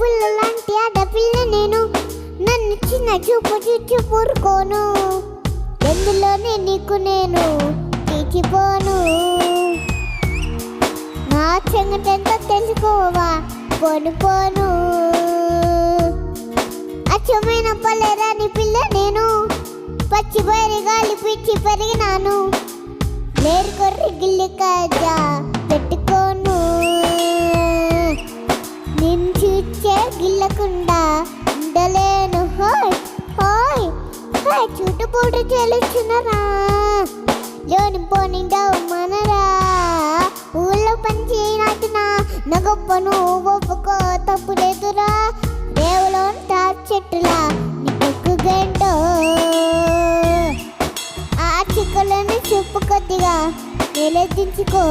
పుల్ల లాంటి ఆడపిల్ల నేను. నన్ను చిన్న చూపు చూచి పూరుకోను ఎందులోనే నీకు నేను తీచిపోను నా చెంగటంతా తెలుసుకోవా? పోను పోను. అచ్చమైన పల్లెరాని పిల్ల నేను. పచ్చి బయలు గాలి పిచ్చి పెరిగినాను. లేరు కొర్రి గిల్లి కాజా. గిల్లకుండా ఉండలేను. హోయ్ హోయ్ హాయ్ చుట్టుపూట తెలుసునరా లోని పోనిండావు మనరా ఊళ్ళో పని చేయనాటినా? నా గొప్పను ఒప్పుకో తప్పు లేదురా? రేవులో చెట్టులా నీకు గంటో? ఆ చిక్కులను చెప్పు కొద్దిగా నిలదించుకో